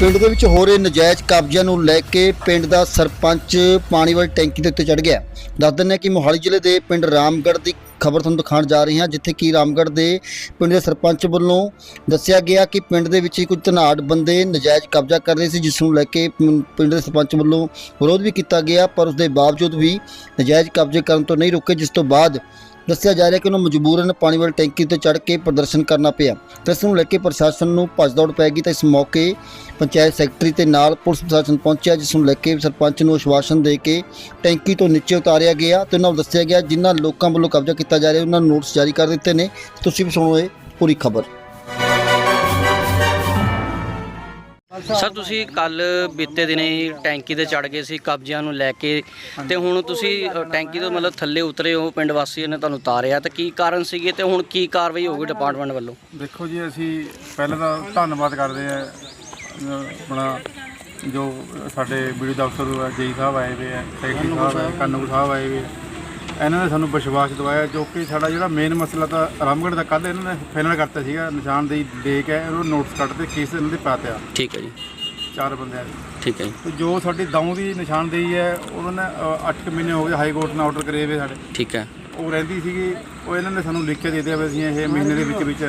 ਪਿੰਡ ਦੇ ਵਿੱਚ ਹੋ ਰਹੇ ਨਜਾਇਜ਼ ਕਬਜ਼ਿਆਂ ਨੂੰ ਲੈ ਕੇ ਪਿੰਡ ਦਾ ਸਰਪੰਚ ਪਾਣੀ ਵਾਲੀ ਟੈਂਕੀ ਦੇ ਉੱਤੇ ਚੜ ਗਿਆ। ਦੱਸ ਦਿੰਦੇ ਹਾਂ ਕਿ ਮੋਹਾਲੀ ਜ਼ਿਲ੍ਹੇ ਦੇ ਪਿੰਡ ਰਾਮਗੜ੍ਹ ਦੀ ਖਬਰ ਤੁਹਾਨੂੰ ਦਿਖਾਉਣ ਜਾ ਰਹੇ ਹਾਂ, ਜਿੱਥੇ ਕਿ ਰਾਮਗੜ੍ਹ ਦੇ ਪਿੰਡ ਦੇ ਸਰਪੰਚ ਵੱਲੋਂ ਦੱਸਿਆ ਗਿਆ ਕਿ ਪਿੰਡ ਦੇ ਵਿੱਚ ਹੀ ਕੁਝ ਧਨਾੜ ਬੰਦੇ ਨਜਾਇਜ਼ ਕਬਜ਼ਾ ਕਰ ਰਹੇ ਸੀ, ਜਿਸ ਨੂੰ ਲੈ ਕੇ ਪਿੰਡ ਦੇ ਸਰਪੰਚ ਵੱਲੋਂ ਵਿਰੋਧ ਵੀ ਕੀਤਾ ਗਿਆ, ਪਰ ਉਸ ਦੇ ਬਾਵਜੂਦ ਵੀ ਨਜਾਇਜ਼ ਕਬਜ਼ੇ ਕਰਨ ਤੋਂ ਨਹੀਂ ਰੁਕੇ, ਜਿਸ ਤੋਂ ਬਾਅਦ ਦੱਸਿਆ ਜਾ ਰਿਹਾ ਕਿ ਉਹਨੂੰ ਮਜਬੂਰਨ ਪਾਣੀ ਵਾਲੀ ਟੈਂਕੀ ਤੇ ਚੜ੍ਹ ਕੇ ਪ੍ਰਦਰਸ਼ਨ ਕਰਨਾ ਪਿਆ। ਤੇ ਇਸ ਨੂੰ ਲੈ ਕੇ ਪ੍ਰਸ਼ਾਸਨ ਨੂੰ ਭੱਜ ਦੌੜ ਪੈ ਗਈ ਤਾਂ ਇਸ ਮੌਕੇ ਪੰਚਾਇਤ ਸੈਕਟਰੀ ਤੇ ਨਾਲ ਪੁਲਿਸ ਪ੍ਰਸ਼ਾਸਨ ਪਹੁੰਚਿਆ, ਜਿਸ ਨੂੰ ਲੈ ਕੇ ਸਰਪੰਚ ਨੂੰ ਆਸ਼ਵਾਸਨ ਦੇ ਕੇ ਟੈਂਕੀ ਤੋਂ ਨੀਚੇ ਉਤਾਰਿਆ ਗਿਆ ਤੇ ਉਹਨਾਂ ਨੂੰ ਦੱਸਿਆ ਗਿਆ ਜਿਨ੍ਹਾਂ ਲੋਕਾਂ ਵੱਲੋਂ ਕਬਜ਼ਾ ਕੀਤਾ ਜਾ ਰਿਹਾ, ਉਹਨਾਂ ਨੂੰ ਨੋਟਿਸ ਜਾਰੀ ਕਰ ਦਿੱਤੇ ਨੇ। ਤੁਸੀਂ ਵੀ ਸੁਣੋ ਇਹ ਪੂਰੀ ਖਬਰ। ਸਰ ਤੁਸੀਂ ਕੱਲ ਬੀਤੇ ਦਿਨੇ ਹੀ ਟੈਂਕੀ ਤੇ ਚੜ ਗਏ ਸੀ ਕਬਜ਼ਿਆਂ ਨੂੰ ਲੈ ਕੇ ਤੇ ਹੁਣ ਤੁਸੀਂ ਅ, ਟੈਂਕੀ ਤੋਂ ਮਤਲਬ ਥੱਲੇ ਉਤਰੇ ਹੋ ਪਿੰਡ ਵਾਸੀਆਂ ਨੇ ਤੁਹਾਨੂੰ ਉਤਾਰਿਆ ਤੇ ਕੀ ਕਾਰਨ ਸੀਗੇ ਤੇ ਹੁਣ ਕੀ ਕਾਰਵਾਈ ਹੋਊਗੀ ਡਿਪਾਰਟਮੈਂਟ ਵੱਲੋਂ ਦੇਖੋ ਜੀ ਅਸੀਂ ਪਹਿਲਾਂ ਤਾਂ ਧੰਨਵਾਦ ਕਰਦੇ ਆ ਆਪਣਾ ਜੋ ਸਾਡੇ ਵੀਡੀਓ ਦਾ ਅਫਸਰ ਜਈ ਸਾਹਿਬ ਆਏ ਹੋਏ ਆ ਸੈਕਟਰੀ ਸਾਹਿਬ ਕਾਨੂੰਗੋ ਸਾਹਿਬ ਆਏ ਹੋਏ ਆ। ਇਹਨਾਂ ਨੇ ਸਾਨੂੰ ਵਿਸ਼ਵਾਸ ਦਿਵਾਇਆ ਜੋ ਕਿ ਸਾਡਾ ਜਿਹੜਾ ਮੇਨ ਮਸਲਾ ਤਾਂ ਰਾਮਗੜ੍ਹ ਦਾ ਕੱਲ੍ਹ ਇਹਨਾਂ ਨੇ ਫਾਈਨਲ ਕਰਤਾ ਸੀਗਾ ਨਿਸ਼ਾਨਦੇਹੀ ਦੇ ਕੇ ਉਹਨੂੰ ਨੋਟਿਸ ਕੱਢਦੇ ਕੇਸ ਇਹਨਾਂ ਦੇ ਪਾਤਿਆ ਠੀਕ ਹੈ ਜੀ। ਚਾਰ ਬੰਦਿਆਂ ਦੇ। ਠੀਕ ਹੈ ਜੀ। ਤੇ ਜੋ ਸਾਡੀ ਦਊ ਦੀ ਨਿਸ਼ਾਨਦੇਹੀ ਹੈ ਉਹਨਾਂ ਨੇ 8 ਮਹੀਨੇ ਹੋ ਗਏ ਹਾਈ ਕੋਰਟ ਨੇ ਆਰਡਰ ਕਰੇ ਹੋਏ ਸਾਡੇ। ਠੀਕ ਹੈ। ਉਹ ਰਹਿੰਦੀ ਸੀਗੀ ਉਹ ਇਹਨਾਂ ਨੇ ਸਾਨੂੰ ਲਿਖ ਕੇ ਦੇ ਦਿਆ ਵੀ ਅਸੀਂ ਇਹ ਮਹੀਨੇ ਦੇ ਵਿੱਚ ਵਿੱਚ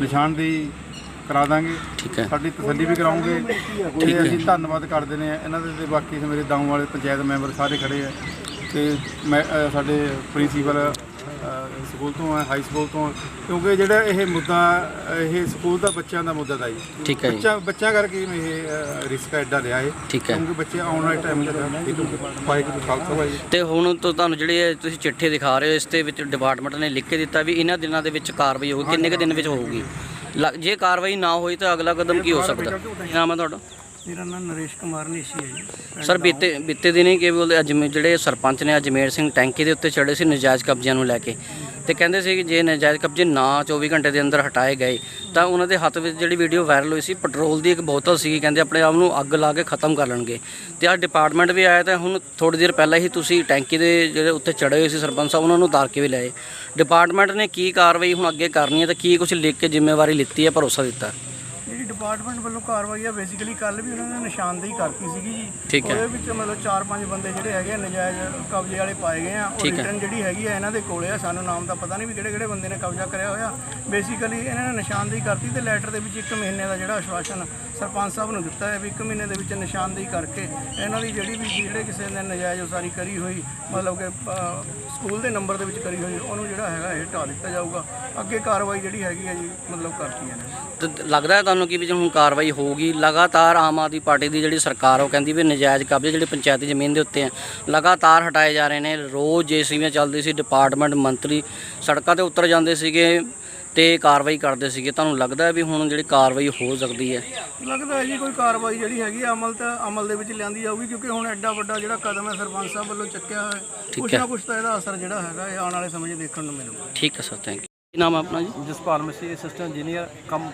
ਨਿਸ਼ਾਨਦੇਹੀ ਕਰਾ ਦਾਂਗੇ। ਠੀਕ ਹੈ। ਸਾਡੀ ਤਸੱਲੀ ਵੀ ਕਰਾਉਂਗੇ। ਤੇ ਅਸੀਂ ਧੰਨਵਾਦ ਕਰਦੇ ਨੇ ਇਹਨਾਂ ਦੇ ਤੇ ਬਾਕੀ ਮੇਰੇ ਦਾਉਂ ਵਾਲੇ ਪੰਚਾਇਤ ਮੈਂਬਰ ਸਾਰੇ ਖੜੇ ਆ। ਤੇ ਮੈਂ ਅ, ਸਾਡੇ ਪ੍ਰਿੰਸੀਪਲ ਸਕੂਲ ਤੋਂ ਆ ਹਾਈ ਸਕੂਲ ਤੋਂ। ਕਿਉਂਕਿ ਜਿਹੜਾ ਇਹ ਮੁੱਦਾ ਇਹ ਸਕੂਲ ਦਾ ਬੱਚਿਆਂ ਦਾ ਮੁੱਦਾ ਦਾ ਜੀ। ਠੀਕ ਹੈ ਜੀ। ਬੱਚਾ ਬੱਚਾ ਕਰਕੇ ਮੈਂ ਇਹ ਰਿਸਕ ਐਡਾ ਲਿਆ ਹੈ ਠੀਕ ਹੈ। ਕਿਉਂਕਿ ਬੱਚੇ ਆਉਣ ਵਾਲੇ ਟਾਈਮ ਤੇ ਪਾਈਕ ਤੋਂ ਖਾਲਸਾ ਭਾਈ ਤੇ ਹੁਣ ਤੋਂ ਤੁਹਾਨੂੰ ਜਿਹੜੇ ਇਹ ਤੁਸੀਂ ਚਿੱਠੀ ਦਿਖਾ ਰਹੇ ਹੋ ਇਸ ਦੇ ਵਿੱਚ ਡਿਪਾਰਟਮੈਂਟ ਨੇ ਲਿਖ ਕੇ ਦਿੱਤਾ ਵੀ ਇਹਨਾਂ ਦਿਨਾਂ ਦੇ ਵਿੱਚ ਕਾਰਵਾਈ ਹੋਊਗੀ ਕਿੰਨੇ ਕੁ ਦਿਨ ਵਿੱਚ ਹੋਊਗੀ? ਲ- ਜੇ ਕਾਰਵਾਈ ਨਾ ਹੋਈ ਤਾਂ ਅਗਲਾ ਕਦਮ ਕੀ ਹੋ ਸਕਦਾ? ਕੀ ਨਾਮ ਹੈ ਤੁਹਾਡਾ? ਮੇਰਾ ਨਾਮ ਨਰੇਸ਼ ਕੁਮਾਰ ਨਿਸ਼ੀ ਹੈ ਜੀ ਸਰ ਬੀਤੇ ਬੀਤੇ ਦਿਨੇ ਕੀ ਬੋਲਦੇ ਅਜਮੇਰ ਜਿਹੜੇ ਸਰਪੰਚ ਨੇ ਅਜਮੇਰ ਸਿੰਘ ਟੈਂਕੀ ਦੇ ਉੱਤੇ ਚੜੇ ਸੀ ਨਜਾਇਜ਼ ਕਬਜ਼ਿਆਂ ਨੂੰ ਲੈ ਕੇ ਤੇ ਕਹਿੰਦੇ ਸੀ ਕਿ ਜੇ ਨਜਾਇਜ਼ ਕਬਜ਼ੇ ਨਾ 24 ਘੰਟੇ ਦੇ ਅੰਦਰ ਹਟਾਏ ਗਏ ਤਾਂ ਉਹਨਾਂ ਦੇ ਹੱਥ ਵਿੱਚ ਜਿਹੜੀ ਵੀਡੀਓ ਵਾਇਰਲ ਹੋਈ ਸੀ ਪੈਟਰੋਲ ਦੀ ਇੱਕ ਬੋਤਲ ਸੀਗੀ ਕਹਿੰਦੇ ਆਪਣੇ ਆਪ ਨੂੰ ਅੱਗ ਲਾ ਕੇ ਖਤਮ ਕਰ ਲੈਣਗੇ। ਤੇ ਆ ਡਿਪਾਰਟਮੈਂਟ ਵੀ ਆਇਆ ਤਾਂ ਹੁਣ ਥੋੜੀ ਦੇਰ ਪਹਿਲਾਂ ਹੀ ਤੁਸੀਂ ਟੈਂਕੀ ਦੇ ਜਿਹੜੇ ਉੱਤੇ ਚੜੇ ਹੋਏ ਸੀ ਸਰਪੰਚ ਸਾਹਿਬ ਉਹਨਾਂ ਨੂੰ ਉਤਾਰ ਕੇ ਵੀ ਲਏ। ਡਿਪਾਰਟਮੈਂਟ ਨੇ ਕੀ ਕਾਰਵਾਈ ਹੁਣ ਅੱਗੇ ਕਰਨੀ ਹੈ ਤੇ ਕੀ ਕੁਝ ਲਿਖ ਕੇ ਜ਼ਿੰਮੇਵਾਰੀ ਲਿੱਤੀ ਹੈ ਭਰੋਸਾ ਦਿੱਤਾ। ਡਿਪਾਰਟਮੈਂਟ ਵੱਲੋਂ ਕਾਰਵਾਈ ਆ ਬੇਸਿਕਲੀ ਕੱਲ ਵੀ ਉਹਨਾਂ ਨੇ ਨਿਸ਼ਾਨਦੇਹੀ ਕਰਤੀ ਸੀਗੀ ਜੀ ਠੀਕ ਹੈ। ਉਹਦੇ ਵਿੱਚ ਮਤਲਬ 4-5 ਬੰਦੇ ਜਿਹੜੇ ਹੈਗੇ ਆ, ਨਜਾਇਜ਼ ਕਬਜ਼ੇ ਵਾਲੇ ਪਾਏ ਗਏ ਆ ਉਹ ਠੀਕ ਹੈ। ਰਿਟਰਨ ਜਿਹੜੀ ਹੈਗੀ ਆ ਇਹਨਾਂ ਦੇ ਕੋਲੇ ਆ ਸਾਨੂੰ ਨਾਮ ਤਾਂ ਪਤਾ ਨਹੀਂ ਵੀ ਕਿਹੜੇ ਕਿਹੜੇ ਬੰਦੇ ਨੇ ਕਬਜ਼ਾ ਕਰਿਆ ਹੋਇਆ ਬੇਸਿਕਲੀ ਇਹਨਾਂ ਨੇ ਨਿਸ਼ਾਨਦੇਹੀ ਕਰਤੀ ਤੇ ਲੈਟਰ ਦੇ ਵਿੱਚ 1 ਮਹੀਨੇ ਦਾ ਜਿਹੜਾ ਆਸ਼ਵਾਸਨ ਸਰਪੰਚ ਸਾਹਿਬ ਨੂੰ ਦਿੱਤਾ ਹੈ ਵੀ 1 ਮਹੀਨੇ ਦੇ ਵਿੱਚ ਨਿਸ਼ਾਨਦੇਹੀ ਕਰਕੇ ਇਹਨਾਂ ਦੀ ਜਿਹੜੀ ਵੀ ਜਿਹੜੇ ਕਿਸੇ ਨੇ ਨਜਾਇਜ਼ ਉਸਾਰੀ ਕਰੀ ਹੋਈ, ਮਤਲਬ ਕਿ ਸਕੂਲ ਦੇ ਨੰਬਰ ਦੇ ਵਿੱਚ ਕਰੀ ਹੋਈ, ਉਹਨੂੰ ਜਿਹੜਾ ਹੈਗਾ ਇਹ ਢਾ ਦਿੱਤਾ ਜਾਊਗਾ। ਅੱਗੇ ਕਾਰਵਾਈ ਜਿਹੜੀ ਹੈਗੀ ਹੈ ਜੀ, ਮਤਲਬ ਕਰਤੀ ਹੈ। ਤੇ ਲੱਗਦਾ ਹੈ ਤੁਹਾਨੂੰ ਕਿ ਵੀ ਜੇ ਹੁਣ ਕਾਰਵਾਈ ਹੋਊਗੀ, ਲਗਾਤਾਰ ਆਮ ਆਦਮੀ ਪਾਰਟੀ ਦੀ ਜਿਹੜੀ ਸਰਕਾਰ ਉਹ ਕਹਿੰਦੀ ਵੀ ਨਜਾਇਜ਼ ਕਬਜ਼ੇ ਜਿਹੜੇ ਪੰਚਾਇਤੀ ਜ਼ਮੀਨ ਦੇ ਉੱਤੇ ਆ, ਲਗਾਤਾਰ ਹਟਾਏ ਜਾ ਰਹੇ ਨੇ। ਰੋਜ਼ ਜੇਸੀਬੀਆਂ ਚੱਲਦੀ ਸੀ, ਡਿਪਾਰਟਮੈਂਟ ਮੰਤਰੀ ਸੜਕਾਂ ਤੇ ਉਤਰ ਜਾਂਦੇ ਸੀਗੇ। ਤੇ ਕਾਰਵਾਈ ਕਰਦੇ ਸੀਗੇ। ਤੁਹਾਨੂੰ ਲੱਗਦਾ ਹੈ ਵੀ ਹੁਣ ਜਿਹੜੀ ਕਾਰਵਾਈ ਹੋ ਸਕਦੀ ਹੈ? ਲੱਗਦਾ ਹੈ ਜੀ ਕੋਈ ਕਾਰਵਾਈ ਜਿਹੜੀ ਹੈਗੀ ਆ, ਅਮਲ ਤਾਂ ਅਮਲ ਦੇ ਵਿੱਚ ਲਿਆਂਦੀ ਜਾਊਗੀ ਕਿਉਂਕਿ ਹੁਣ ਐਡਾ ਵੱਡਾ ਜਿਹੜਾ ਕਦਮ ਹੈ ਸਰਪੰਚ ਸਾਹਿਬ ਵੱਲੋਂ ਚੱਕਿਆ ਹੈ। ਕੁਛ। ਨਾ ਕੁਛ ਤਾਂ ਇਹਦਾ ਅਸਰ ਜਿਹੜਾ ਹੈਗਾ ਇਹ ਆਉਣ ਵਾਲੇ ਸਮੇਂ 'ਚ ਦੇਖਣ ਨੂੰ ਮਿਲੂਗਾ। ਠੀਕ ਹੈ ਸਰ ਥੈਂਕ ਯੂ ਕੀ ਨਾਮ ਹੈ ਆਪਣਾ ਜੀ? Jaspal Masih assistant engineer cum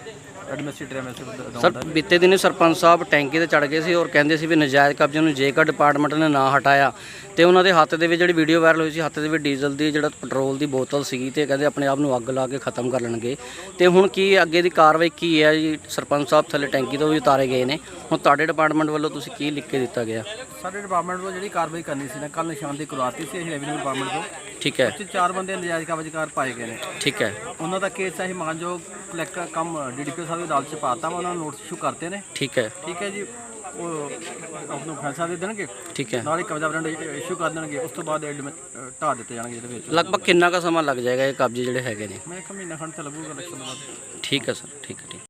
administrative ਐਮਐਸਟਰ sir ਬੀਤੇ ਦਿਨੇ ਸਰਪੰਚ ਸਾਹਿਬ ਟੈਂਕੀ ਤੇ ਚੜ ਗਏ ਸੀ ਔਰ ਕਹਿੰਦੇ ਸੀ ਵੀ ਨਜਾਇਜ਼ ਕਬਜ਼ੇ ਨੂੰ ਜੇਕਰ ਡਿਪਾਰਟਮੈਂਟ ਨੇ ਨਾ ਹਟਾਇਆ ਤੇ ਉਹਨਾਂ ਦੇ ਹੱਥ ਦੇ ਵਿੱਚ ਜਿਹੜੀ ਵੀਡੀਓ ਵਾਇਰਲ ਹੋਈ ਸੀ ਹੱਥ ਦੇ ਵਿੱਚ ਡੀਜ਼ਲ ਦੀ ਜਿਹੜਾ ਪੈਟਰੋਲ ਦੀ ਬੋਤਲ ਸੀਗੀ ਤੇ ਕਹਿੰਦੇ ਆਪਣੇ ਆਪ ਨੂੰ ਅੱਗ ਲਾ ਕੇ ਖਤਮ ਕਰ ਲੈਣਗੇ। ਤੇ ਹੁਣ ਕੀ ਅੱਗੇ ਦੀ ਕਾਰਵਾਈ ਕੀ ਹੈ ਜੀ? ਸਰਪੰਚ ਸਾਹਿਬ ਥੱਲੇ ਟੈਂਕੀ ਤੋਂ ਵੀ ਉਤਾਰੇ ਗਏ ਨੇ। ਹੁਣ ਤੁਹਾਡੇ ਡਿਪਾਰਟਮੈਂਟ ਵੱਲੋਂ ਤੁਸੀਂ ਕੀ ਲਿਖ ਕੇ ਦਿੱਤਾ ਗਿਆ? ਸਾਡੇ ਡਿਪਾਰਟਮੈਂਟ ਵੱਲੋਂ ਜਿਹੜੀ ਕਾਰਵਾਈ ਕਰਨੀ ਸੀ ਨਾ ਕੱਲ ਨਿਸ਼ਾਨਦੇਹੀ ਕਰਵਾਤੀ ਸੀ ਅਸੀਂ ਰੈਵਨਿਊ ਡਿਪਾਰਟਮੈਂਟ ਤੋਂ। ਠੀਕ ਹੈ। ਤੇ ਚਾਰ ਬੰਦੇ ਨਜਾਇਜ਼ ਕਬਜ਼ਕਾਰ ਪਾਏ ਗਏ ਨੇ। ਠੀਕ ਹੈ। ਉਹਨਾਂ ਦਾ ਕੇਸ ਅਸੀਂ ਮਾਨਯੋਗ ਕਲੈਕਟਰ ਕਮ ਡੀਡੀਪੀ ਸਾਹਿਬ ਦੀ ਅਦਾਲਤ 'ਚ ਪਾਤਾ ਵਾ ਉਹਨਾਂ ਨੂੰ ਨੋਟਿਸ ਇਸ਼ੂ ਕਰਤੇ ਨੇ। ਠੀਕ ਹੈ। ਠੀਕ ਹੈ ਜੀ। ਉਹ ਆਪਨੂੰ ਫੈਸਲਾ ਦੇ ਦੇਣਗੇ? ਠੀਕ ਹੈ। ਨਾਲ ਹੀ ਕਬਜ਼ਾ ਵਾਰੰਟ ਇਸ਼ੂ ਕਰ ਦੇਣਗੇ। ਉਸ ਤੋਂ ਬਾਅਦ ਐਡਮਿਟ ਢਾਹ ਦਿੱਤੇ ਜਾਣਗੇ ਇਹਦੇ ਵਿੱਚ। ਲਗਭਗ ਕਿੰਨਾ ਕੁ ਸਮਾਂ ਲੱਗ ਜਾਏਗਾ ਇਹ ਕਬਜ਼ੇ ਜਿਹੜੇ ਹੈਗੇ ਨੇ? ਮੈਂ ਇੱਕ ਮਹੀਨਾ ਖੰਡ ਤੇ ਲੱਗੂਗਾ ਇਲੈਕਸ਼ਨ ਤੋਂ ਬਾਅਦ। ਠੀਕ ਹੈ ਸਰ ਠੀਕ ਹੈ ਠੀਕ